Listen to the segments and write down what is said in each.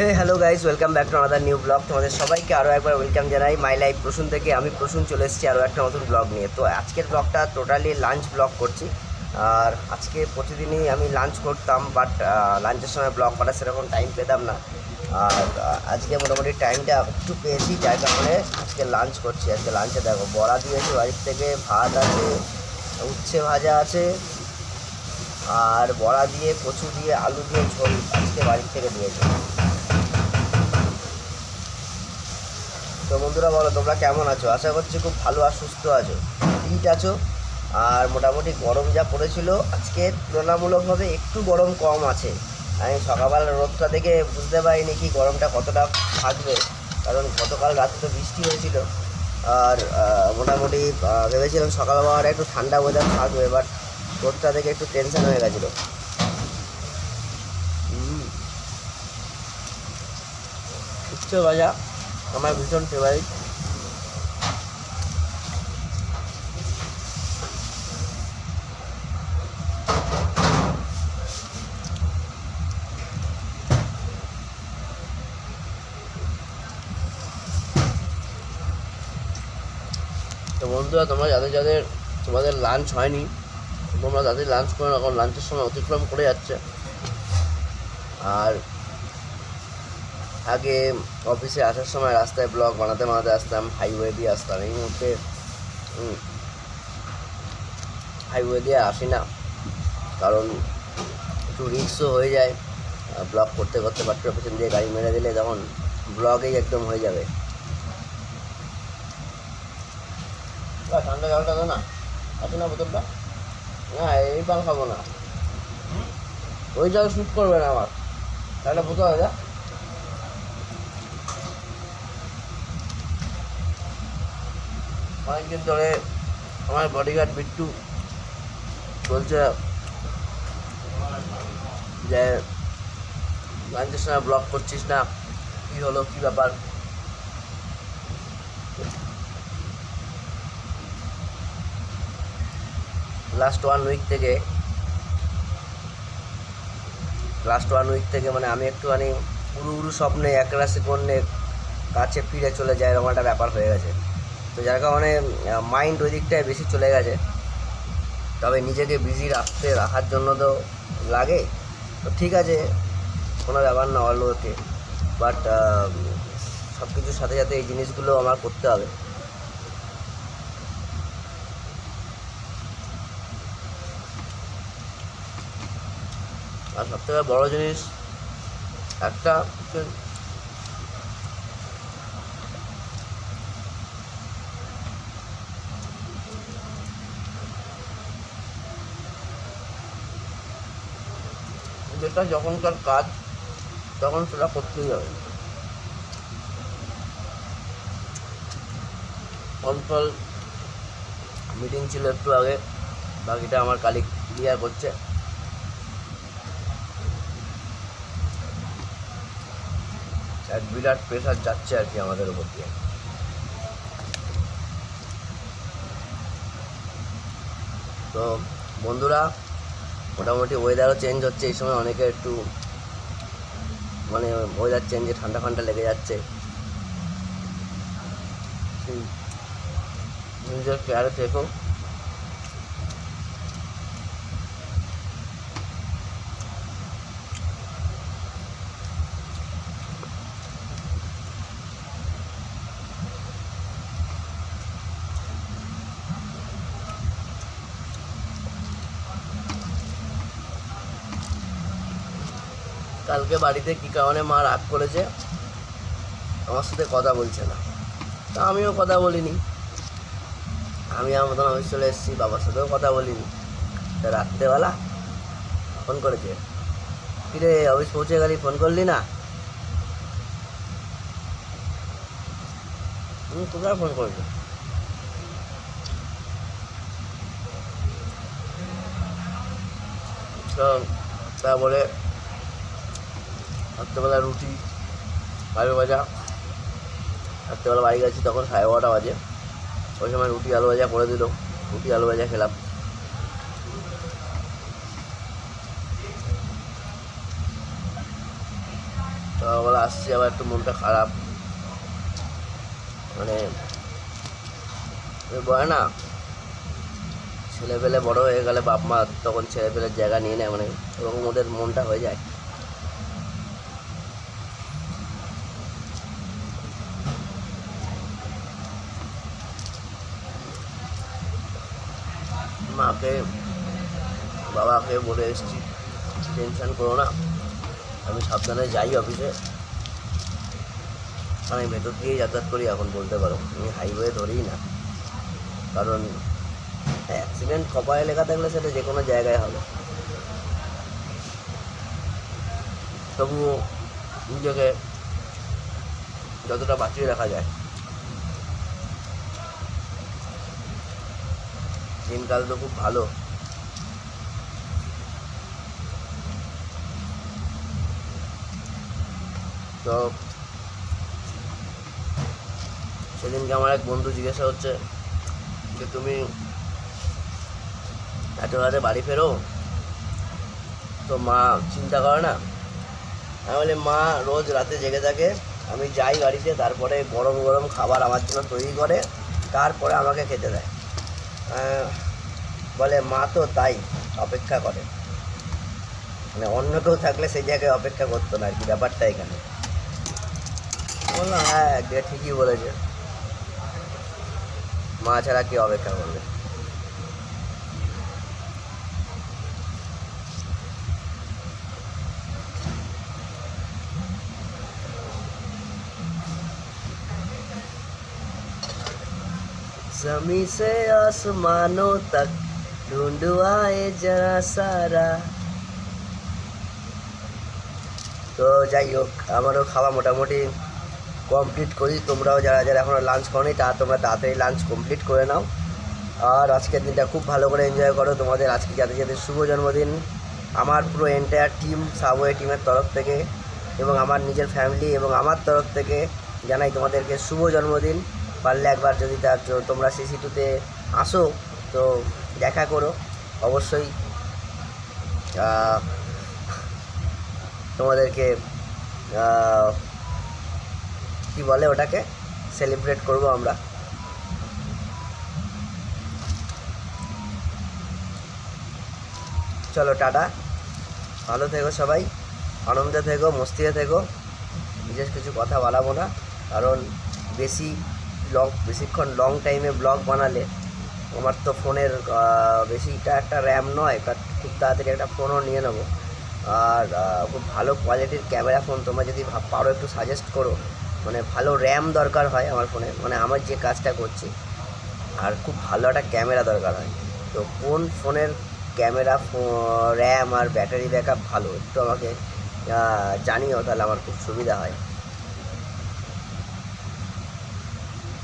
Hey hello guys welcome back to another new blog তোমাদের সবাইকে আরও একবার ওয়েলকাম জানাই। মাই লাইফ প্রসূন থেকে আমি প্রসূন চলে এসেছি আরও একটা নতুন ব্লগ নিয়ে। তো আজকের ব্লগটা টোটালি লাঞ্চ ব্লগ করছি। আর আজকে প্রতিদিনই আমি লাঞ্চ করতাম বাট লাঞ্চের সময় ব্লগ করার সেরকম টাইম পেতাম না। আর আজকে মোটামুটি টাইমটা একটু পেয়েছি, যার কারণে আজকে লাঞ্চ করছি। আজকে লাঞ্চে দেখো, বড়া দিয়েছি বাড়ির থেকে, ভাত আছে, উচ্ছে ভাজা আছে, আর বড়া দিয়ে, কচু দিয়ে, আলু দিয়ে ঝোল আজকে বাড়ির থেকে দিয়েছে তো বন্ধুরা, বলো তোমরা কেমন আছো? আশা করছি খুব ভালো আর সুস্থ আছো। ফিট আছো। আর মোটামুটি গরম যা পড়েছিল, আজকে তুলনামূলকভাবে একটু গরম কম আছে। আমি সকালবেলা রোদটা দেখে বুঝতে পারিনি কি গরমটা কতটা থাকবে। কারণ গতকাল রাতে তো বৃষ্টি হয়েছিল। আর মোটামুটি ভেবেছিলাম সকালবেলা একটু ঠান্ডা ওয়েদার থাকবে বাট রোদটা দেখে একটু টেনশন হয়ে গেছিল। উচ্ছে ভাজা আমার ভীষণ ফেভারিট তো বন্ধুরা, তোমরা যাদের যাদের তোমাদের লাঞ্চ হয়নি, তোমরা তাদের লাঞ্চ করো এখন লাঞ্চের সময় অতিক্রম করে যাচ্ছে। আর আগে অফিসে আসার সময় রাস্তায় ব্লগ বানাতে বানাতে আসতাম হাইওয়ে দিয়ে আসতাম। এই মুহূর্তে হাইওয়ে দিয়ে আসি না। কারণ একটু রিক্সও হয়ে যায় ব্লগ করতে করতে পাট্টার পেছন দিয়ে গাড়ি মেরে দিলে তখন ব্লগেই একদম হয়ে যাবে। ঠান্ডা জলটা দো না। আছে না বোতলটা। না, এই পাল খাব না। ওই জল শ্যুট করবে না আমার। তাহলে বোতল যা। অনেকদিন ধরে আমার বডিগার্ড বিট্টু বলছে যে লাঞ্চের সময় ব্লগ করছিস না? কী হলো? কী ব্যাপার? লাস্ট ওয়ান উইক থেকে লাস্ট ওয়ান উইক থেকে মানে আমি একটুখানি উড়ু উড়ু স্বপ্নে একরাশি কন্যে কাছে ফিরে চলে যায় এরকম একটা ব্যাপার হয়ে গেছে। তো যার কারণে মাইন্ড ওই দিকটায় বেশি চলে গেছে। তবে নিজেকে বিজি রাখতে, রাখার জন্য তো লাগে। তো ঠিক আছে, কোনো ব্যাপার না অল ওকে বাট সব কিছুর সাথে সাথে এই জিনিসগুলো আমার করতে হবে। আর সবথেকে বড় জিনিস একটা যেটা যখনকার কাজ, তখন সেটা করতেই হবে। কনফল মিটিং ছিল একটু আগে, বাকিটা আমার কালি ক্লিয়ার করছে। এক বিরাট প্রেশার যাচ্ছে আর কি আমাদের উপর দিয়ে। তো বন্ধুরা মোটামুটি ওয়েদারও চেঞ্জ হচ্ছে, এই সময় অনেকে একটু মানে ওয়েদার চেঞ্জে ঠান্ডা ঠান্ডা লেগে যাচ্ছে। নিজের কেয়ারে থেকো কালকে বাড়িতে কী কারণে মা রাগ করেছে? আমার সাথে কথা বলছে না। তা আমিও কথা বলিনি। আমি আমার মতন অফিস চলে এসেছি, বাবার সাথেও কথা বলিনি। তা রাত্রেবেলা ফোন করেছে। কিরে, অফিস পৌঁছে গেলি? ফোন করলি না? কোথায় ফোন করেছে? তো তারপরে রাত্রেবেলা রুটি আলু ভাজা। রাত্রেবেলা বাড়ি গেছি তখন সাড়ে বারোটা বাজে। ওই সময় রুটি আলু ভাজা করে দিল। রুটি আলু ভাজা খেলাম। সকালবেলা আসছি, আবার একটু মনটা খারাপ। মানে বলে না ছেলে পেলে বড় হয়ে গেলে বাপ মা তখন ছেলে পেলের জায়গা নিয়ে নেয় মানে ওরকম ওদের মনটা হয়ে যায়। মাকে, বাবাকে বলে এসেছি, টেনশন করো না, আমি সাবধানে যাই অফিসে। আমি ভেতর দিয়েই যাতায়াত করি, এখন বলতে পারো, আমি হাইওয়ে ধরেই না। কারণ অ্যাক্সিডেন্ট কপালে লেখা থাকলে সেটা যে কোনো জায়গায় হবে। তবুও নিজেকে যতটা বাঁচিয়ে রাখা যায়। দিনকাল তো খুব ভালো। তো সেদিনকে আমার এক বন্ধু জিজ্ঞাসা হচ্ছে যে, তুমি এত রাতে বাড়ি ফেরো? তো মা চিন্তা করে না। আমি বলি, মা, রোজ রাতে জেগে থাকে। আমি যাই গাড়িতে তারপরে গরম গরম খাবার আমার জন্য তৈরি করে, তারপরে আমাকে খেতে দেয়। বলে, মা তো তাই, অপেক্ষা করে। মানে অন্য কেউ থাকলে সেই জায়গায় অপেক্ষা করতো না আর কি, ব্যাপারটা এখানে। বললাম হ্যাঁ ঠিকই বলেছে। মা ছাড়া কি অপেক্ষা করবে जमी से आसमानों तक ढूंढवाए जरा सारा তো যাই হোক আমারও খাওয়া মোটামুটি কমপ্লিট করি তোমরাও যারা যারা এখনও লাঞ্চ করনি তা তোমরা তাড়াতাড়ি লাঞ্চ কমপ্লিট করে নাও আর আজকের দিনটা খুব ভালো করে এনজয় করো তোমাদের আজকে যাদের যাদের শুভ জন্মদিন আমার পুরো এন্টায়ার টিম সাবওয়ে টিমের তরফ থেকে এবং আমার নিজের ফ্যামিলি এবং আমার তরফ থেকে জানাই তোমাদেরকে শুভ জন্মদিন পারলে একবার যদি তার তোমরা সিসি টুতে আসো, তো দেখা করো। অবশ্যই তোমাদেরকে কি বলে ওটাকে? সেলিব্রেট করব আমরা। চলো, টাটা। ভালো থেকো সবাই, আনন্দে থেকো, মস্তিতে থেকো। বিশেষ কিছু কথা বাড়াবো না, কারণ বেশি লং বেশিক্ষণ লং টাইমে ব্লগ বানালে, আমার তো ফোনের বেশিটা একটা র্যাম নয় বাট খুব তাড়াতাড়ি একটা ফোনও নিয়ে নেব। আর খুব ভালো কোয়ালিটির ক্যামেরা ফোন তোমরা যদি পারো একটু সাজেস্ট করো। মানে ভালো র্যাম দরকার হয় আমার ফোনে মানে আমার যে কাজটা করছি, আর খুব ভালো একটা ক্যামেরা দরকার হয়। তো কোন ফোনের ক্যামেরা র্যাম আর ব্যাটারি ব্যাকআপ ভালো, একটু আমাকে জানিও, তাহলে আমার খুব সুবিধা হয়।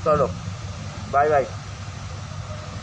solo. Bye bye.